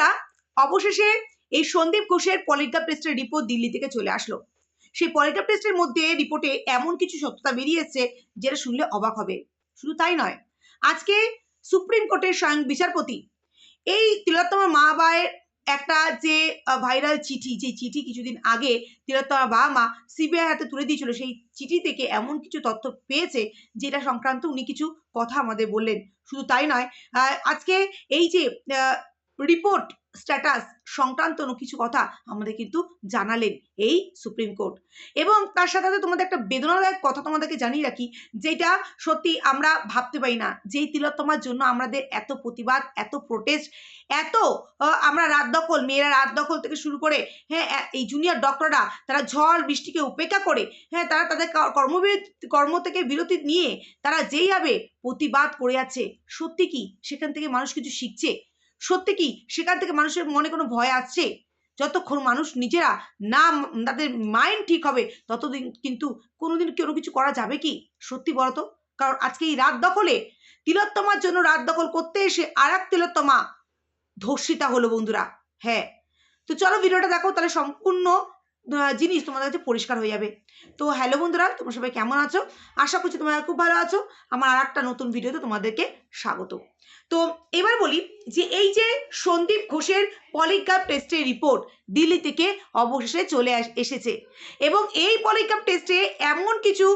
বন্ধুরা অবশেষে এই সন্দীপ ঘোষের পলিগ্রাফ টেস্টের রিপোর্ট দিল্লি থেকে চলে আসলো। সেই পলিগ্রাফ টেস্টের মধ্যে রিপোর্টে এমন কিছু সত্যতা বেরিয়ে এসছে যেটা শুনলে অবাক হবে। শুধু তাই নয়, আজকে সুপ্রিম কোর্টের স্বয়ং বিচারপতি এই তিলোত্তমা মা বায়ের একটা যে ভাইরাল চিঠি, যে চিঠি কিছুদিন আগে তিলোত্তমা বাবা মা সিবিআই হাতে তুলে দিয়েছিল, সেই চিঠি থেকে এমন কিছু তথ্য পেয়েছে যেটা সংক্রান্ত উনি কিছু কথা আমাদের বললেন। শুধু তাই নয় আজকে এই যে রিপোর্ট স্ট্যাটাস সংক্রান্ত কিছু কথা আমাদের কিন্তু জানালেন এই সুপ্রিম কোর্ট এবং তার সাথে সাথে তোমাদের একটা বেদনাদায়ক কথা তোমাদেরকে জানিয়ে রাখি, যেটা সত্যি আমরা ভাবতে পারি না যেই তিলোত্তমার জন্য আমাদের এত প্রতিবাদ, এত প্রোটেস্ট এত আমরা রাত দখল, মেয়েরা রাত দখল থেকে শুরু করে হ্যাঁ এই জুনিয়র ডক্টররা তারা ঝড় বৃষ্টিকে উপেক্ষা করে হ্যাঁ তারা তাদের কর্মবিরতি, কর্ম থেকে বিরতি নিয়ে তারা যেইভাবে প্রতিবাদ করে যাচ্ছে, সত্যি কি সেখান থেকে মানুষ কিছু শিখছে? সত্যি কি? সেখান থেকে মানুষের মনে কোনো ভয় আসছে যতক্ষণ মানুষ নিজেরা না তাদের মাইন্ড ঠিক হবে, ততদিন কিন্তু কোনোদিন কোনো কিছু করা যাবে কি? সত্যি বলতো কারণ আজকে এই রাত দখলে তিলোত্তমার জন্য রাত দখল করতে এসে আর এক তিলোত্তমা ধর্ষিতা হলো বন্ধুরা। হ্যাঁ। তো চলো ভিডিওটা দেখো, তাহলে সম্পূর্ণ জিনিস তোমাদের কাছে পরিষ্কার হয়ে যাবে। তো হ্যালো বন্ধুরা, তোমরা সবাই কেমন আছো? আশা করছি তোমরা খুব ভালো আছো। আমার আর একটা নতুন ভিডিওতে তোমাদেরকে স্বাগত। তো এবার বলি যে এই যে সন্দীপ ঘোষের পলিগ্রাফ টেস্টের রিপোর্ট দিল্লি থেকে অবশেষে চলে এসেছে এবং এই পলিগ্রাফ টেস্টে এমন কিছু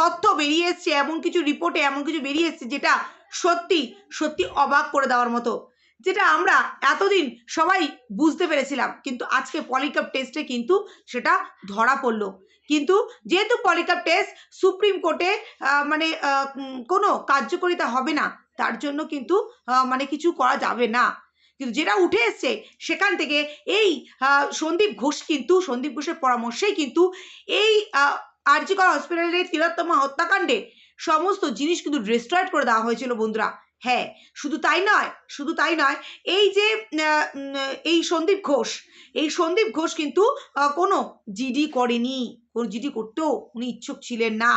তথ্য বেরিয়ে এসছে, এমন কিছু রিপোর্টে এমন কিছু বেরিয়ে এসছে যেটা সত্যি সত্যি অবাক করে দেওয়ার মতো। যেটা আমরা এতদিন সবাই বুঝতে পেরেছিলাম। কিন্তু আজকে পলিকাপ টেস্টে কিন্তু সেটা ধরা পড়ল। কিন্তু যেহেতু পলিকাপ টেস্ট সুপ্রিম কোর্টে মানে কোনো কার্যকারিতা হবে না, তার জন্য কিন্তু মানে কিছু করা যাবে না। কিন্তু যেটা উঠে এসছে, সেখান থেকে এই সন্দীপ ঘোষ কিন্তু, সন্দীপ ঘোষের পরামর্শেই কিন্তু এই আরজিকর হসপিটালের তিলোত্তমা হত্যাকাণ্ডে সমস্ত জিনিস কিন্তু ডিস্ট্রয়েড করে দেওয়া হয়েছিল বন্ধুরা। হ্যাঁ শুধু তাই নয়, শুধু তাই নয়, এই যে এই সন্দীপ ঘোষ, এই সন্দীপ ঘোষ কিন্তু কোনো জিডি করেনি, কোনো জিডি করতেও উনি ইচ্ছুক ছিলেন না।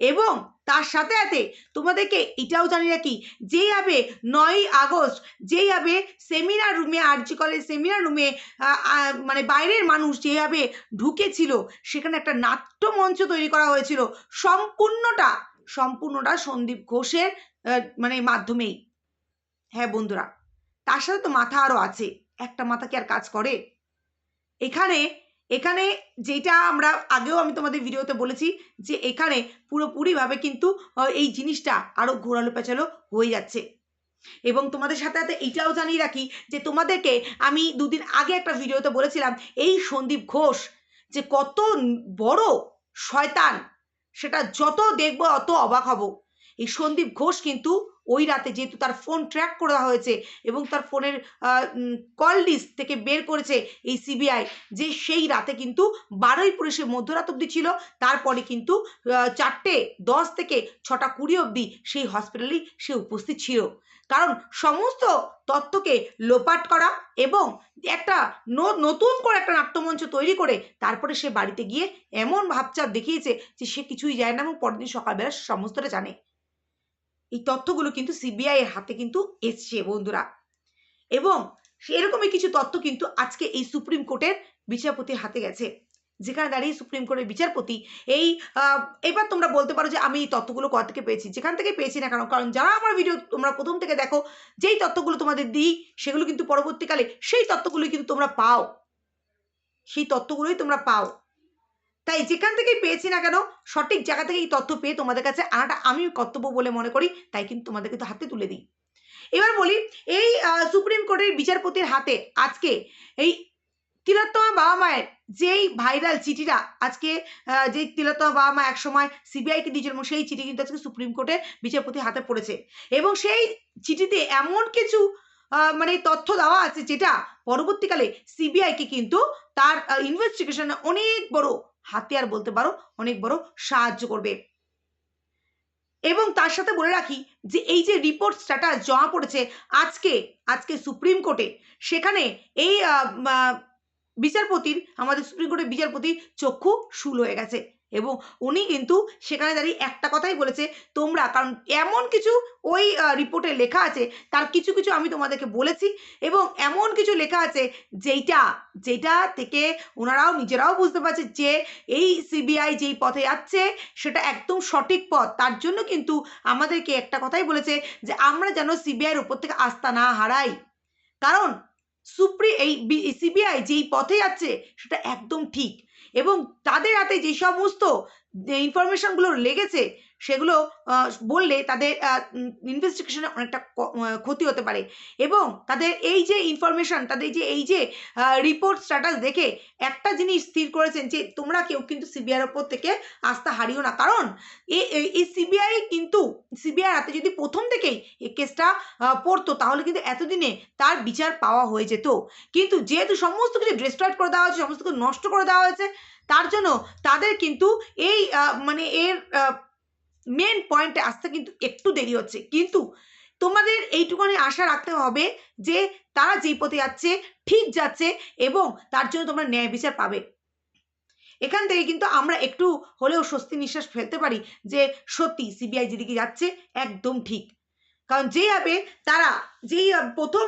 এবং তার সাথে সাথে তোমাদেরকে এটাও জানি রাখি হবে নয়ই আগস্ট, যেই হবে সেমিনার রুমে আরজি কলেজ সেমিনার রুমে মানে বাইরের মানুষ যেভাবে ঢুকেছিল, সেখানে একটা নাট্যমঞ্চ তৈরি করা হয়েছিল। সম্পূর্ণটা সম্পূর্ণটা সন্দীপ ঘোষের মানে মাধ্যমেই। হ্যাঁ বন্ধুরা, তার সাথে তো মাথা আরও আছে। একটা মাথা কি আর কাজ করে? এখানে এখানে যেটা আমরা আগেও আমি তোমাদের ভিডিওতে বলেছি যে এখানে পুরোপুরিভাবে কিন্তু এই জিনিসটা আরও ঘোরালো পেঁচালো হয়ে যাচ্ছে। এবং তোমাদের সাথে সাথে এইটাও জানিয়ে রাখি যে তোমাদেরকে আমি দুদিন আগে একটা ভিডিওতে বলেছিলাম, এই সন্দীপ ঘোষ যে কত বড় শয়তান, সেটা যত দেখব অত অবাক হব। এই সন্দীপ ঘোষ কিন্তু ওই রাতে যেহেতু তার ফোন ট্র্যাক করা হয়েছে এবং তার ফোনের কল লিস্ট থেকে বের করেছে এই সিবিআই যে সেই রাতে কিন্তু বারোই পুলিশের মধ্যরাত অবধি ছিল। তারপরে কিন্তু চারটে দশ থেকে ছটা কুড়ি অবধি সেই হসপিটালেই সে উপস্থিত ছিল। কারণ সমস্ত তত্ত্বকে লোপাট করা এবং একটা নতুন করে একটা নাট্যমঞ্চ তৈরি করে তারপরে সে বাড়িতে গিয়ে এমন ভাবচাপ দেখিয়েছে যে সে কিছুই যায় না এবং পরের দিন সকালবেলা সমস্তটা জানে। এই তথ্যগুলো কিন্তু সিবিআই এর হাতে কিন্তু এসছে, বন্ধুরা। এবং এরকমই কিছু তথ্য কিন্তু আজকে এই সুপ্রিম কোর্টের বিচারপতির হাতে গেছে। যেখানে দাঁড়িয়ে সুপ্রিম কোর্টের বিচারপতি এই এবার তোমরা বলতে পারো যে আমি এই তথ্যগুলো কোথা থেকে পেয়েছি। যেখান থেকে পেয়েছি না কেন? কারণ যারা আমার ভিডিও তোমরা প্রথম থেকে দেখো, যেই তথ্যগুলো তোমাদের দিই, সেগুলো কিন্তু পরবর্তীকালে সেই তথ্যগুলোই কিন্তু তোমরা পাও। সেই তথ্যগুলোই তোমরা পাও। তাই যেখান থেকেই পেয়েছি না কেন, সঠিক জায়গা থেকে এই তথ্য পেয়ে তোমাদের কাছে আনাটা আমি কর্তব্য বলে মনে করি, তাই কিন্তু তোমাদেরকে তো হাতে তুলে দিই। এবার বলি, এই সুপ্রিম কোর্টের বিচারপতির হাতে আজকে এই তিলোত্তমা বাবা মায়ের যেই ভাইরাল চিঠিটা, আজকে যেই তিলোত্তমা বাবা মা একসময় সিবিআইকে দিয়েছিল এবং সেই চিঠি কিন্তু আজকে সুপ্রিম কোর্টের বিচারপতির হাতে পড়েছে। এবং সেই চিঠিতে এমন কিছু মানে তথ্য দেওয়া আছে যেটা পরবর্তীকালে সিবিআইকে কিন্তু তার ইনভেস্টিগেশনে অনেক বড় হাতিয়ার বলতে পারো অনেক বড় সাহায্য করবে। এবং তার সাথে বলে রাখি যে, এই যে রিপোর্ট স্ট্যাটাস জমা পড়েছে আজকে আজকে সুপ্রিম কোর্টে, সেখানে এই বিচারপতির, আমাদের সুপ্রিম কোর্টের বিচারপতির চক্ষু শুল হয়ে গেছে। এবং উনি কিন্তু সেখানে দাঁড়িয়ে একটা কথাই বলেছে, তোমরা কারণ এমন কিছু ওই রিপোর্টে লেখা আছে, তার কিছু কিছু আমি তোমাদেরকে বলেছি এবং এমন কিছু লেখা আছে যেইটা যেটা থেকে ওনারাও নিজেরাও বুঝতে পারছে যে এই সিবিআই যেই পথে যাচ্ছে সেটা একদম সঠিক পথ। তার জন্য কিন্তু আমাদেরকে একটা কথাই বলেছে যে, আমরা যেন সিবিআইয়ের উপর থেকে আস্থা না হারাই। কারণ সুপ্রি, এই সিবিআই যেই পথে যাচ্ছে সেটা একদম ঠিক। এবং তাদের হাতে যে সমস্ত ইনফরমেশনগুলো লেগেছে সেগুলো বললে তাদের ইনভেস্টিগেশনে অনেকটা ক্ষতি হতে পারে। এবং তাদের এই যে ইনফরমেশন তাদের যে, এই যে রিপোর্ট স্ট্যাটাস দেখে একটা জিনিস স্থির করেছেন যে, তোমরা কেউ কিন্তু সিবিআইয়ের ওপর থেকে আস্থা হারিও না। কারণ এই সিবিআই কিন্তু সিবিআই হাতে যদি প্রথম থেকেই এই কেসটা পড়তো, তাহলে কিন্তু এতদিনে তার বিচার পাওয়া হয়ে যেত। কিন্তু যেহেতু সমস্ত কিছু ডিস্ট্রয়েড করে দেওয়া হয়েছে, সমস্ত কিছু নষ্ট করে দেওয়া হয়েছে, তার জন্য তাদের কিন্তু এই মানে এর মেন পয়েন্টে আসতে কিন্তু একটু দেরি হচ্ছে। কিন্তু তোমাদের এইটুকুনি আশা রাখতে হবে যে, তারা যেই পথে যাচ্ছে, ঠিক যাচ্ছে এবং তার জন্য তোমরা ন্যায় বিচার পাবে। এখান থেকে কিন্তু আমরা একটু হলেও স্বস্তি নিঃশ্বাস ফেলতে পারি যে, সত্যি সিবিআই যেদিকে যাচ্ছে, একদম ঠিক। কারণ যেভাবে তারা, যেই প্রথম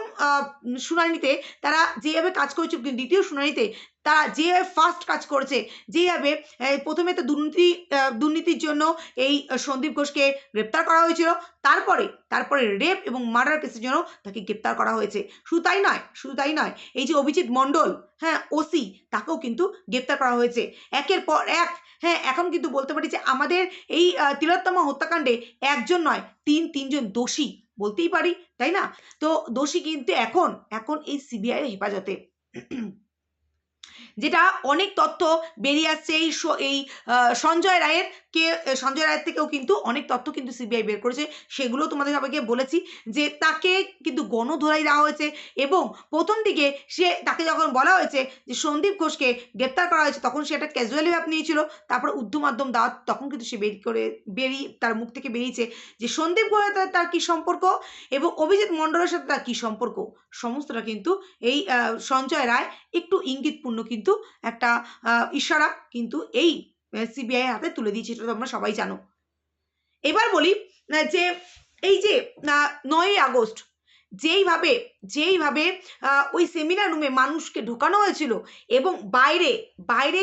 শুনানিতে তারা যেভাবে কাজ করেছে দ্বিতীয় শুনানিতে তারা যে ফার্স্ট কাজ করেছে যেভাবে প্রথমে তো দুর্নীতি দুর্নীতির জন্য এই সন্দীপ ঘোষকে গ্রেপ্তার করা হয়েছিল। তারপরে তারপরে রেপ এবং মার্ডার কেসের জন্য তাকে গ্রেপ্তার করা হয়েছে। শুধু তাই নয়, শুধু তাই নয়, এই যে অভিজিৎ মণ্ডল হ্যাঁ ওসি, তাকেও কিন্তু গ্রেপ্তার করা হয়েছে। একের পর এক হ্যাঁ এখন কিন্তু বলতে পারি যে আমাদের এই তিলোত্তমা হত্যাকাণ্ডে একজন নয়, তিন, তিনজন দোষী, বলতেই পারি, তাই না? তো দোষী কিন্তু এখন এখন এই সিবিআই হেফাজতে। যেটা অনেক তথ্য বেরিয়ে আসছে এই এই সঞ্জয় রায়ের কে সঞ্জয় রায়ের থেকেও কিন্তু অনেক তথ্য কিন্তু সিবিআই বের করেছে। সেগুলো তোমাদের সবাইকে বলেছি যে তাকে কিন্তু গণধোলাই দেওয়া হয়েছে এবং প্রথম দিকে সে তাকে যখন বলা হয়েছে যে সন্দীপ ঘোষকে গ্রেপ্তার করা হয়েছে, তখন সে একটা ক্যাজুয়ালি ভাব নিয়েছিল। তারপর উদ্ধ মাধ্যম দেওয়া তখন কিন্তু সে বের করে বেরিয়ে তার মুখ থেকে বেরিয়েছে যে সন্দীপ ঘোষের তার কী সম্পর্ক এবং অভিজিৎ মণ্ডলের সাথে তার কী সম্পর্ক, সমস্তটা কিন্তু এই সঞ্জয় রায় একটু ইঙ্গিতপূর্ণ কিন্তু একটা ইশারা কিন্তু এই সিবিআই হাতে তুলে দিয়েছে এটা তোমরা সবাই জানো। এবার বলি যে এই যে নয়ই আগস্ট, যেইভাবে যেইভাবে ওই সেমিনার রুমে মানুষকে ঢোকানো হয়েছিল এবং বাইরে বাইরে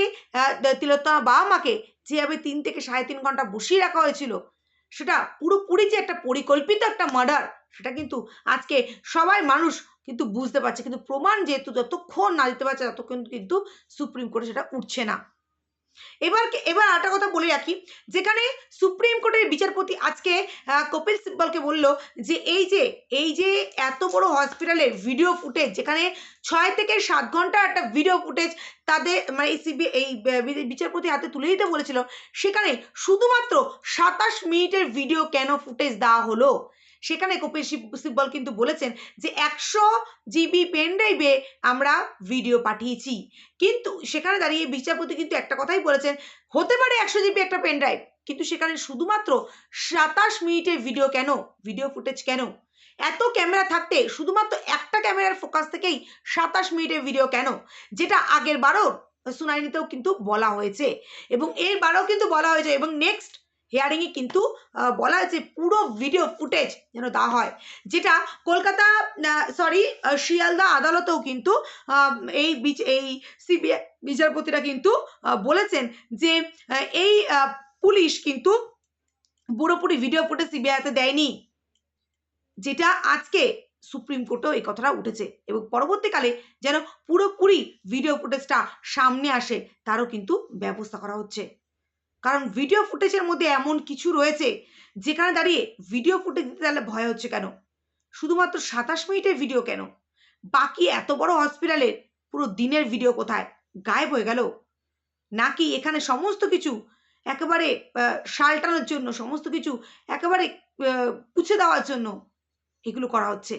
তিলোত্তমা বাবা মাকে যেভাবে তিন থেকে সাড়ে তিন ঘণ্টা বসিয়ে রাখা হয়েছিল, সেটা পুরোপুরি যে একটা পরিকল্পিত একটা মার্ডার সেটা কিন্তু আজকে সবাই মানুষ কিন্তু বুঝতে পারছে, কিন্তু প্রমাণ যেহেতু যতক্ষণ না দিতে পারছে ততক্ষণ কিন্তু সুপ্রিম কোর্টে সেটা উঠছে না। এবার এবার একটা কথা বলে রাখি, যেখানে সুপ্রিম কোর্টের বিচারপতি আজকে কপিল সিব্বলকে বলল যে এই যে এই যে এত বড় হসপিটালের ভিডিও ফুটেজ যেখানে ছয় থেকে সাত ঘণ্টা একটা ভিডিও ফুটেজ তাদের মানে এই এই বিচারপতি হাতে তুলে দিতে বলেছিল, সেখানে শুধুমাত্র সাতাশ মিনিটের ভিডিও কেন ফুটেজ দেওয়া হলো? সেখানে কপিল সিব- সিব্বল কিন্তু বলেছেন যে একশো জিবি পেন ড্রাইভে আমরা ভিডিও পাঠিয়েছি। কিন্তু সেখানে দাঁড়িয়ে বিচারপতি কিন্তু একটা কথাই বলেছেন, হতে পারে একশো জিবি একটা পেন ড্রাইভ কিন্তু সেখানে শুধুমাত্র সাতাশ মিনিটের ভিডিও কেন? ভিডিও ফুটেজ কেন? এত ক্যামেরা থাকতে শুধুমাত্র একটা ক্যামেরার ফোকাস থেকেই সাতাশ মিনিটের ভিডিও কেন? যেটা আগের বারও শুনানিতেও কিন্তু বলা হয়েছে এবং এর বারও কিন্তু বলা হয়েছে এবং নেক্সট হিয়ারিংয়ে কিন্তু বলা হয়েছে পুরো ভিডিও ফুটেজ যেন দেওয়া হয়। যেটা কলকাতা সরি শিয়ালদা আদালতেও কিন্তু এই এই সিবিআই বিচারপতিরা কিন্তু বলেছেন যে এই পুলিশ কিন্তু পুরোপুরি ভিডিও ফুটেজ সিবিআইতে দেয়নি। যেটা আজকে সুপ্রিম কোর্টেও এই কথাটা উঠেছে এবং পরবর্তীকালে যেন পুরোপুরি ভিডিও ফুটেজটা সামনে আসে, তারও কিন্তু ব্যবস্থা করা হচ্ছে। কারণ ভিডিও ফুটেজের মধ্যে এমন কিছু রয়েছে, যেখানে দাঁড়িয়ে ভিডিও ফুটেজ দিতে তাহলে ভয় হচ্ছে কেন? শুধুমাত্র সাতাশ মিনিটের ভিডিও কেন? বাকি এত বড় হসপিটালের পুরো দিনের ভিডিও কোথায়? গায়েব হয়ে গেল। নাকি এখানে সমস্ত কিছু একেবারে সালটানোর জন্য, সমস্ত কিছু একেবারে পুছে দেওয়ার জন্য এগুলো করা হচ্ছে?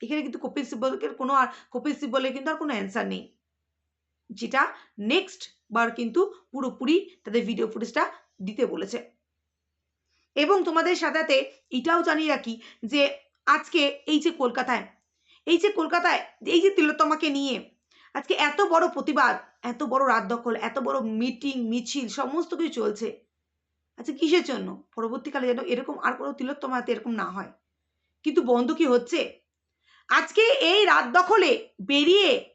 এখানে কিন্তু কপিল সিব্বলের কোনো আর, কপিল সিব্বলের কিন্তু আর কোনো অ্যান্সার নেই। যেটা নেক্সট বার কিন্তু পুরোপুরি তাদের ভিডিও ফুটেজটা দিতে বলেছে। এবং তোমাদের সাথে এটাও জানিয়ে রাখি যে আজকে এই যে কলকাতায়, এই যে কলকাতায়, এই যে তিলোত্তমাকে নিয়ে আজকে এত বড় প্রতিবাদ, এত বড় রাত দখল, এত বড় মিটিং মিছিল, সমস্ত কিছু চলছে। আচ্ছা কিসের জন্য? পরবর্তীকালে যেন এরকম আর কোনো তিলোত্তমা হাতে এরকম না হয়। কিন্তু বন্ধ কি হচ্ছে? আজকে এই রাত দখলে বেরিয়ে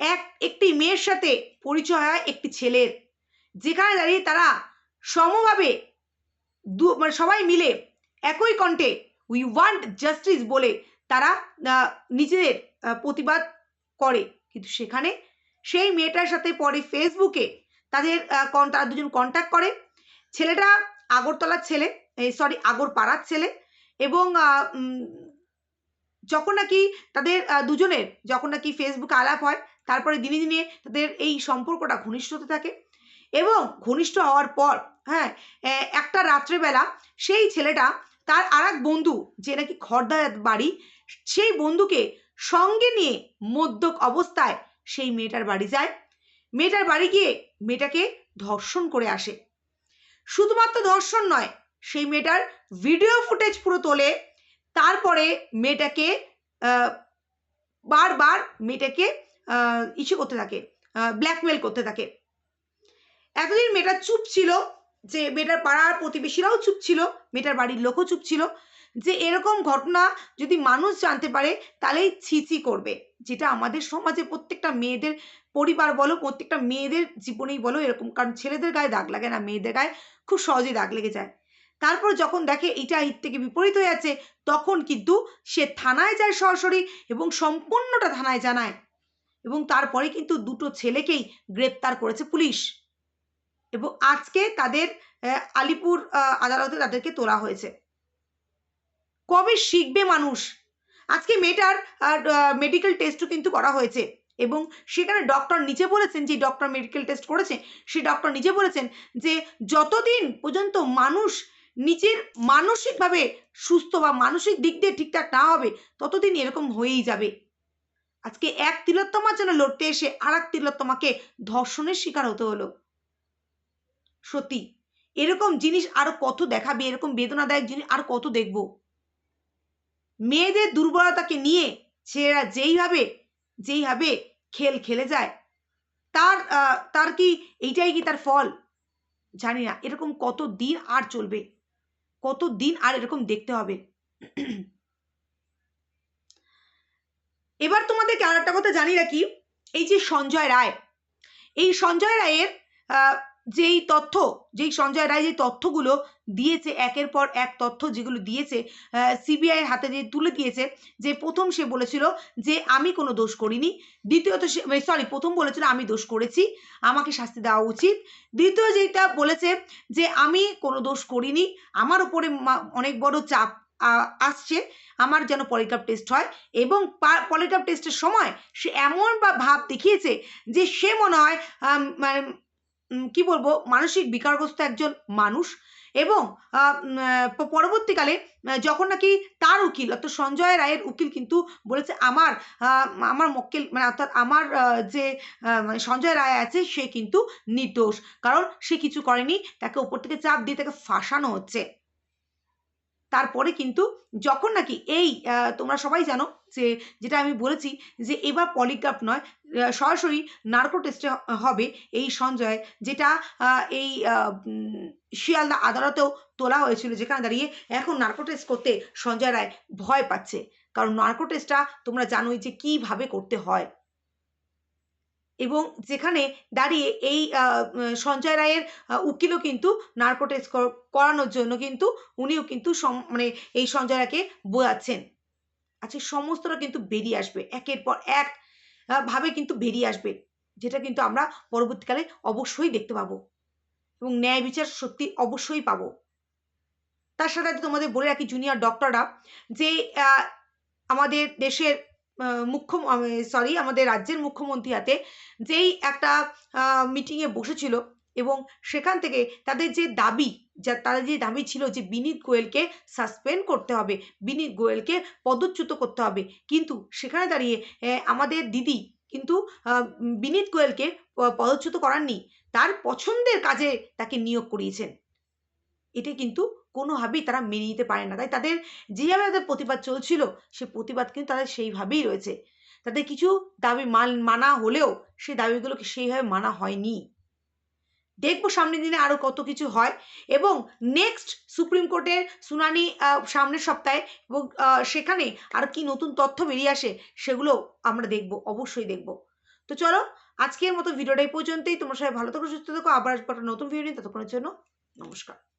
এক, একটি মেয়ের সাথে পরিচয় হয় একটি ছেলের। যেখানে দাঁড়িয়ে তারা সমভাবে দু মানে সবাই মিলে একই কণ্ঠে উই ওয়ান্ট জাস্টিস বলে তারা নিজেদের প্রতিবাদ করে। কিন্তু সেখানে সেই মেয়েটার সাথে পরে ফেসবুকে তাদের তারা দুজন কন্ট্যাক্ট করে। ছেলেটা আগরতলার ছেলে সরি আগরপাড়ার ছেলে এবং যখন নাকি তাদের দুজনের, যখন নাকি ফেসবুকে আলাপ হয় তারপরে দিনে দিনে তাদের এই সম্পর্কটা ঘনিষ্ঠ হতে থাকে এবং ঘনিষ্ঠ হওয়ার পর হ্যাঁ একটা রাত্রেবেলা সেই ছেলেটা তার আর বন্ধু, যে নাকি খর্দা বাড়ি, সেই বন্ধুকে সঙ্গে নিয়ে মদ্যক অবস্থায় সেই মেয়েটার বাড়ি যায়। মেয়েটার বাড়ি গিয়ে মেয়েটাকে ধর্ষণ করে আসে। শুধুমাত্র ধর্ষণ নয়, সেই মেয়েটার ভিডিও ফুটেজ পুরো তোলে। তারপরে মেয়েটাকে বারবার মেয়েটাকে ইসে করতে থাকে ব্ল্যাকমেল করতে থাকে। এতদিন মেয়েটা চুপ ছিল যে, মেয়েটার পাড়ার প্রতিবেশীরাও চুপ ছিল, মেয়েটার বাড়ির লোকও চুপ ছিল, যে এরকম ঘটনা যদি মানুষ জানতে পারে, তাহলেই ছিচি করবে। যেটা আমাদের সমাজে প্রত্যেকটা মেয়েদের পরিবার বলো, প্রত্যেকটা মেয়েদের জীবনেই বলো এরকম, কারণ ছেলেদের গায়ে দাগ লাগে না, মেয়েদের গায়ে খুব সহজেই দাগ লেগে যায়। তারপর যখন দেখে এটা হিত থেকে বিপরীত হয়ে যাচ্ছে, তখন কিন্তু সে থানায় যায় সরাসরি এবং সম্পূর্ণটা থানায় জানায়। এবং তারপরে কিন্তু দুটো ছেলেকেই গ্রেপ্তার করেছে পুলিশ। এবং আজকে তাদের আলিপুর আদালতে তাদেরকে তোলা হয়েছে। কবে শিখবে মানুষ? আজকে মেয়েটার মেডিকেল টেস্টও কিন্তু করা হয়েছে। এবং সেখানে ডক্টর নিজে বলেছেন যে ডক্টর মেডিকেল টেস্ট করেছে, সে ডক্টর নিজে বলেছেন যে, যতদিন পর্যন্ত মানুষ নিজের মানসিকভাবে সুস্থ বা মানসিক দিক দিয়ে ঠিকঠাক না হবে, ততদিন এরকম হয়েই যাবে। আজকে এক তিলোত্তমার জন্য লড়তে এসে আর এক তিলোত্তমাকে ধর্ষণের শিকার হতে হলো। সত্যি, এরকম জিনিস আরও কত দেখাবে? এরকম বেদনাদায়ক জিনিস আর কত দেখব? মেয়েদের দুর্বলতাকে নিয়ে ছেলেরা যেইভাবে যেইভাবে খেল খেলে যায়, তার তার কি এইটাই কি তার ফল? জানি না। এরকম কত দিন আর চলবে? কত দিন আর এরকম দেখতে হবে? এবার তোমাদেরকে আর একটা কথা জানি রাখি, এই যে সঞ্জয় রায়, এই সঞ্জয় রায়ের যেই তথ্য, যেই সঞ্জয় রায় যে তথ্যগুলো দিয়েছে, একের পর এক তথ্য যেগুলো দিয়েছে সিবিআইয়ের হাতে যে তুলে দিয়েছে, যে প্রথম সে বলেছিল যে আমি কোনো দোষ করিনি, দ্বিতীয়ত সে সরি প্রথম বলেছিল আমি দোষ করেছি, আমাকে শাস্তি দেওয়া উচিত। দ্বিতীয় যেটা বলেছে যে আমি কোনো দোষ করিনি, আমার উপরে অনেক বড় চাপ আসছে, আমার যেন পলিগ্রাফ টেস্ট হয় এবং পলিগ্রাফ টেস্টের সময় সে এমন বা ভাব দেখিয়েছে যে সে মনে হয় মানে কি বলব, মানসিক বিকারগ্রস্ত একজন মানুষ এবং পরবর্তীকালে যখন নাকি তার উকিল অর্থাৎ সঞ্জয় রায়ের উকিল কিন্তু বলেছে, আমার আমার মক্কেল মানে অর্থাৎ আমার যে মানে সঞ্জয় রায় আছে, সে কিন্তু নির্দোষ কারণ সে কিছু করেনি, তাকে ওপর থেকে চাপ দিয়ে তাকে ফাঁসানো হচ্ছে। তারপরে কিন্তু যখন নাকি এই তোমরা সবাই জানো যে, যেটা আমি বলেছি যে, এবার পলিগ্রাফ নয় সরাসরি নার্কো টেস্টে হবে এই সঞ্জয়, যেটা এই শিয়ালদা আদালতেও তোলা হয়েছিল, যেখানে দাঁড়িয়ে এখন নার্কো টেস্ট করতে সঞ্জয় রায় ভয় পাচ্ছে। কারণ নার্কো টেস্টটা তোমরা জানোই যে, কীভাবে করতে হয়। এবং যেখানে দাঁড়িয়ে এই সঞ্জয় রায়ের উকিলও কিন্তু নার্কো টেস্ট করানোর জন্য কিন্তু উনিও কিন্তু মানে এই সঞ্জয় রায়কে বোঝাচ্ছেন। আচ্ছা সমস্তটা কিন্তু বেরিয়ে আসবে, একের পর এক ভাবে কিন্তু বেরিয়ে আসবে, যেটা কিন্তু আমরা পরবর্তীকালে অবশ্যই দেখতে পাবো। এবং ন্যায় বিচার সত্যি অবশ্যই পাবো। তার সাথে তোমাদের বলে রাখি জুনিয়র ডক্টররা যে আমাদের দেশের মুখ্য সরি আমাদের রাজ্যের মুখ্যমন্ত্রী হাতে যেই একটা মিটিংয়ে বসেছিল এবং সেখান থেকে তাদের যে দাবি, যা তাদের যে দাবি ছিল যে বিনীত গোয়েলকে সাসপেন্ড করতে হবে, বিনীত গোয়েলকে পদচ্যুত করতে হবে, কিন্তু সেখানে দাঁড়িয়ে আমাদের দিদি কিন্তু বিনীত গোয়েলকে পদচ্যুত করাননি, তার পছন্দের কাজে তাকে নিয়োগ করিয়েছেন। এটা কিন্তু কোনোভাবেই তারা মেনে নিতে পারে না। তাই তাদের যেভাবে তাদের প্রতিবাদ চলছিল, সে প্রতিবাদ কিন্তু তাদের সেইভাবেই রয়েছে। তাদের কিছু দাবি মান, মানা হলেও সেই দাবিগুলোকে সেইভাবে মানা হয়নি। দেখব সামনের দিনে আরও কত কিছু হয় এবং নেক্সট সুপ্রিম কোর্টের শুনানি সামনের সপ্তাহে এবং সেখানে আর কি নতুন তথ্য বেরিয়ে আসে সেগুলো আমরা দেখব, অবশ্যই দেখব। তো চলো, আজকের মতো ভিডিওটাই পর্যন্তই। তোমরা সবাই ভালো থাকো, সুস্থ থাকো। আবার একটা নতুন ভিডিও নিয়ে। ততক্ষণের জন্য নমস্কার।